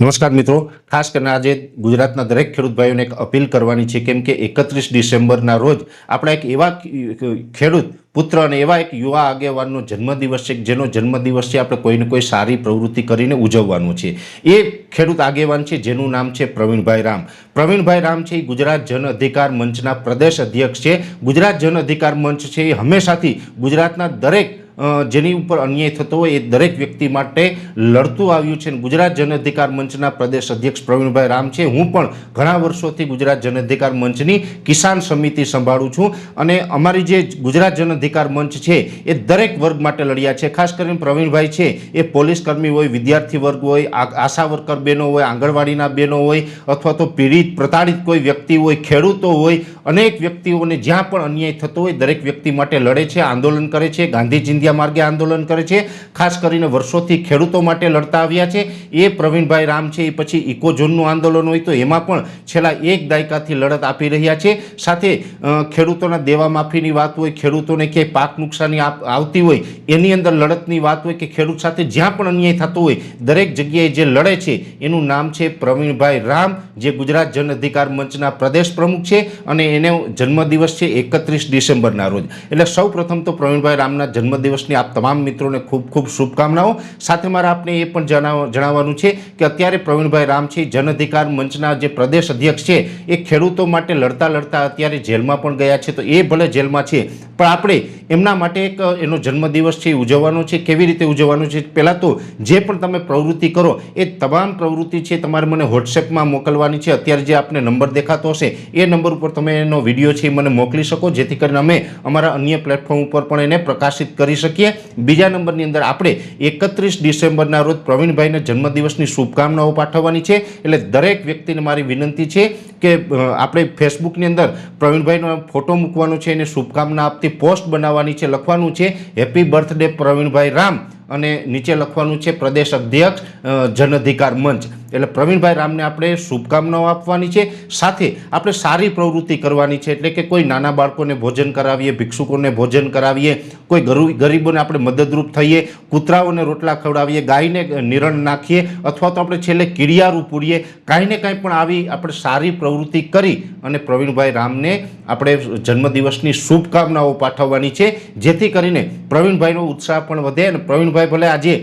નમસ્કાર મિત્રો. ખાસ કરીને આજે ગુજરાતના દરેક ખેડૂત ભાઈઓને એક અપીલ કરવાની છે કેમ કે એકત્રીસ ડિસેમ્બરના રોજ આપણા એક એવા ખેડૂત, પુત્ર અને એવા એક યુવા આગેવાનનો જન્મદિવસ છે, જેનો જન્મદિવસ છે, આપણે કોઈને કોઈ સારી પ્રવૃત્તિ કરીને ઉજવવાનું છે. એ ખેડૂત આગેવાન છે, જેનું નામ છે પ્રવીણભાઈ રામ. પ્રવીણભાઈ રામ છે, એ ગુજરાત જન અધિકાર મંચના પ્રદેશ અધ્યક્ષ છે. ગુજરાત જન અધિકાર મંચ છે, એ હંમેશાથી ગુજરાતના દરેક જેની ઉપર અન્યાય થતો હોય એ દરેક વ્યક્તિ માટે લડતું આવ્યું છે. અને ગુજરાત જન અધિકાર મંચના પ્રદેશ અધ્યક્ષ પ્રવીણભાઈ રામ છે. હું પણ ઘણા વર્ષોથી ગુજરાત જન અધિકાર મંચની કિસાન સમિતિ સંભાળું છું. અને અમારી જે ગુજરાત જન અધિકાર મંચ છે એ દરેક વર્ગ માટે લડ્યા છે. ખાસ કરીને પ્રવીણભાઈ છે. એ પોલીસ કર્મી હોય, વિદ્યાર્થી વર્ગ હોય આશા વર્કર બહેનો હોય, આંગણવાડીના બહેનો હોય, અથવા તો પીડિત, પ્રતાડિત કોઈ વ્યક્તિ હોય, ખેડૂતો હોય, અનેક વ્યક્તિઓને જ્યાં પણ અન્યાય થતો હોય દરેક વ્યક્તિ માટે લડે છે, આંદોલન કરે છે. ગાંધી ચિંધ્યા માર્ગે આંદોલન કરે છે. ખાસ કરીને વર્ષોથી ખેડૂતો માટે લડતા આવ્યા છે. એ પ્રવીણભાઈ રામ છે, એ પછી ઇકોઝોનનું આંદોલન હોય તો એમાં પણ છેલ્લા એક દાયકાથી લડત આપી રહ્યા છે. સાથે ખેડૂતોના દેવા માફીની વાત હોય, ખેડૂતોને ક્યાંય પાક નુકસાની આવતી હોય, એની અંદર લડતની વાત હોય કે ખેડૂત સાથે જ્યાં પણ અન્યાય થતો હોય, દરેક જગ્યાએ જે લડે છે, એનું નામ છે પ્રવીણભાઈ રામ, જે ગુજરાત જન અધિકાર મંચના પ્રદેશ પ્રમુખ છે અને એનો જન્મદિવસ છે એકત્રીસ ડિસેમ્બરના રોજ. એટલે સૌ પ્રથમ તો પ્રવીણભાઈ રામના જન્મદિવસની આપ તમામ મિત્રોને ખૂબ ખૂબ શુભકામનાઓ. સાથે મારે આપને એ પણ જણાવવાનું છે કે અત્યારે પ્રવીણભાઈ રામ છે જન અધિકાર મંચના જે પ્રદેશ અધ્યક્ષ છે, એ ખેડૂતો માટે લડતા લડતા અત્યારે જેલમાં પણ ગયા છે. તો એ ભલે જેલમાં છે, પણ આપણે એમના માટે એક એનો જન્મદિવસ છે ઉજવવાનો છે. કેવી રીતે ઉજવવાનો છે? પહેલાં તો જે પણ તમે પ્રવૃત્તિ કરો, એ તમામ પ્રવૃત્તિ છે તમારે મને વોટ્સએપમાં મોકલવાની છે. અત્યારે જે આપને નંબર દેખાતો હશે, એ નંબર ઉપર તમે એનો વીડિયો છે એ મને મોકલી શકો, જેથી કરીને અમે અમારા અન્ય પ્લેટફોર્મ ઉપર પણ એને પ્રકાશિત કરી શકીએ. બીજા નંબરની અંદર આપણે એકત્રીસ ડિસેમ્બરના રોજ પ્રવીણભાઈને જન્મદિવસની શુભકામનાઓ પાઠવવાની છે. એટલે દરેક વ્યક્તિને મારી વિનંતી છે કે આપણે ફેસબુકની અંદર પ્રવીણભાઈનો ફોટો મૂકવાનો છે, એને શુભકામના આપતી, પોસ્ટ બનાવવાની છે, લખવાનું છે. હેપી બર્થડે પ્રવીણભાઈ રામ. અને નીચે લખવાનું છે પ્રદેશ અધ્યક્ષ જન અધિકાર મંચ. એટલે પ્રવીણભાઈ રામને આપણે શુભકામનાઓ આપવાની છે. સાથે આપણે સારી પ્રવૃત્તિ કરવાની છે. એટલે કે કોઈ નાના બાળકોને ભોજન કરાવીએ, ભિક્ષુકોને ભોજન કરાવીએ, કોઈ ગરુ- ગરીબોને આપણે મદદરૂપ થઈએ, કૂતરાઓને રોટલા ખવડાવીએ, ગાયને નિરણ નાખીએ, અથવા તો આપણે છેલ્લે કીડિયારું પૂરીએ, કાંઈ ને કાંઈ પણ આવી આપણે સારી પ્રવૃત્તિ કરી અને પ્રવીણભાઈ રામને આપણે જન્મદિવસની શુભકામનાઓ પાઠવવાની છે. જેથી કરીને પ્રવીણભાઈનો ઉત્સાહ પણ વધે અને પ્રવીણભાઈ ભલે આજે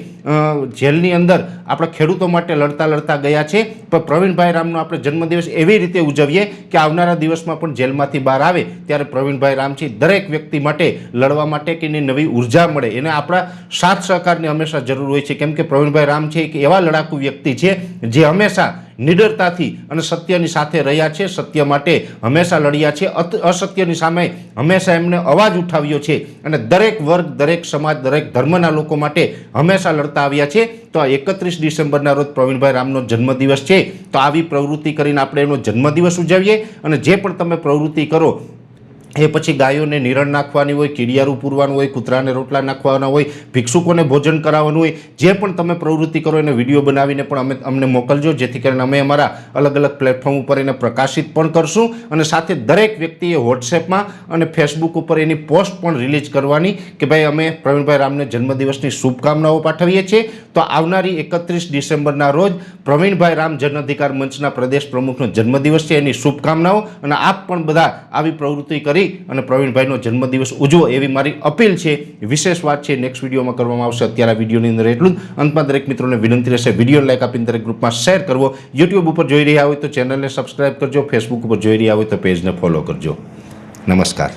જેલની અંદર આપણા ખેડૂતો માટે લડતા લડતા ગયા છે, પણ પ્રવીણભાઈ રામનો આપણે જન્મદિવસ એવી રીતે ઉજવીએ કે આવનારા દિવસમાં પણ જેલમાંથી બહાર આવે, ત્યારે પ્રવીણભાઈ રામ છે દરેક વ્યક્તિ માટે લડવા માટે કે એની નવી ઊર્જા મળે. એને આપણા સાથ સહકારની હંમેશા જરૂર હોય છે. કેમ કે પ્રવીણભાઈ રામ છે એક એવા લડાકુ વ્યક્તિ છે, જે હંમેશા નિડરતાથી અને સત્યની સાથે રહ્યા છે, સત્ય માટે હંમેશા લડ્યા છે અસત્યની સામે હંમેશા એમને અવાજ ઉઠાવ્યો છે અને દરેક વર્ગ, દરેક સમાજ, દરેક ધર્મના લોકો માટે હંમેશા લડતા આવ્યા છે. તો આ એકત્રીસ ડિસેમ્બરના રોજ પ્રવીણભાઈ રામનો જન્મદિવસ છે. તો આવી પ્રવૃત્તિ કરીને આપણે એનો જન્મદિવસ ઉજવીએ અને જે પણ તમે પ્રવૃત્તિ કરો એ પછી ગાયોને નિરણ નાખવાની હોય, કીડિયારું પૂરવાનું હોય, કૂતરાને રોટલા નાખવાના હોય, ભિક્ષુકોને ભોજન કરાવવાનું હોય, જે પણ તમે પ્રવૃત્તિ કરો એને વીડિયો બનાવીને પણ અમે અમને મોકલજો, જેથી કરીને અમે અમારા અલગ અલગ પ્લેટફોર્મ ઉપર એને પ્રકાશિત પણ કરશું અને સાથે દરેક વ્યક્તિએ વોટ્સએપમાં અને ફેસબુક ઉપર એની પોસ્ટ પણ રિલીઝ કરવાની કે ભાઈ અમે પ્રવીણભાઈ રામને જન્મદિવસની શુભકામનાઓ પાઠવીએ છીએ. તો આવનારી એકત્રીસ ડિસેમ્બરના રોજ પ્રવીણભાઈ રામ જન અધિકાર મંચના પ્રદેશ પ્રમુખનો જન્મદિવસ છે, એની શુભકામનાઓ અને આપ પણ બધા આવી પ્રવૃત્તિ કરી અને પ્રવીણભાઈનો જન્મદિવસ ઉજવો એવી મારી અપીલ છે. વિશેષ વાત છે નેક્સ્ટ વિડીયોમાં કરવામાં આવશે. અત્યારે આ વિડીયોની અંદર એટલું જ. અંતમાં દરેક મિત્રોને વિનંતી રહેશે, વીડિયો લાઈક આપીને દરેક ગ્રુપમાં શેર કરવો. યુટ્યુબ ઉપર જોઈ રહ્યા હોય તો ચેનલને સબસ્ક્રાઈબ કરજો ફેસબુક ઉપર જોઈ રહ્યા હોય તો પેજને ફોલો કરજો. નમસ્કાર.